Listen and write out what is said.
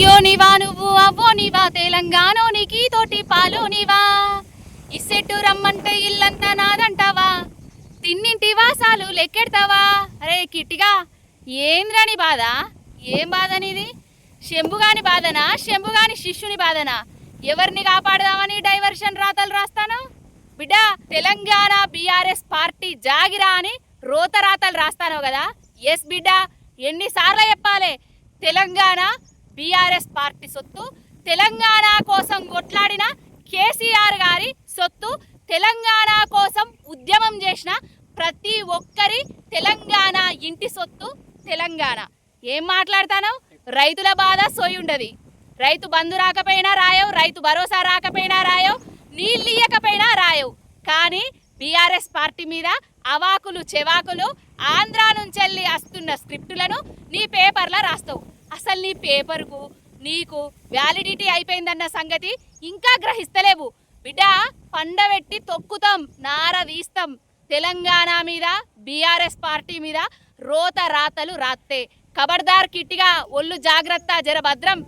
అయ్యో నీవా నువ్వు అవ్వో నీవా తెలంగాణోనికి తోటి పాలు నీవా. ఇస్సెట్టు రమ్మంటే ఇల్లంతా నాదంటావా? తిన్నింటి వాసాలు లెక్కెడతావా? అరే కిట్టిగా ఏంద్రని బాధ? ఏం బాధ నీది? శంభుగాని బాధనా? శంభుగాని శిష్యుని బాధనా? ఎవరిని కాపాడదామని డైవర్షన్ రాతలు రాస్తాను? బిడ్డ తెలంగాణ బీఆర్ఎస్ పార్టీ జాగిరా అని రోత రాతలు రాస్తాను కదా? ఎస్ బిడ్డ ఎన్నిసార్లు చెప్పాలి? తెలంగాణ బీఆర్ఎస్ పార్టీ సొత్తు తెలంగాణ కోసం కొట్లాడిన కేసీఆర్ గారి సొత్తు తెలంగాణ కోసం ఉద్యమం చేసిన ప్రతి ఒక్కరి తెలంగాణ ఇంటి సొత్తు తెలంగాణ. ఏం మాట్లాడతాను? రైతుల బాధ సోయి ఉండదు. రైతు బంధు రాకపోయినా రాయవు రైతు భరోసా రాకపోయినా రాయవు నీళ్ళు ఇయ్యకపోయినా రాయవు. కానీ బీఆర్ఎస్ పార్టీ మీద అవాకులు చెవాకులు ఆంధ్రా నుంచి వస్తున్న స్క్రిప్టులను నీ పేపర్లో రాస్తావు. అసలు నీ పేపర్కు నీకు వ్యాలిడిటీ అయిపోయిందన్న సంగతి ఇంకా గ్రహిస్తలేవు. బిడ్డ పండబెట్టి తొక్కుతాం నార వీస్తాం. తెలంగాణ మీద బీఆర్ఎస్ పార్టీ మీద రోత రాతలు రాత్తే. కబర్దార్ కిట్టిగా ఒళ్ళు జాగ్రత్త జర భద్రం.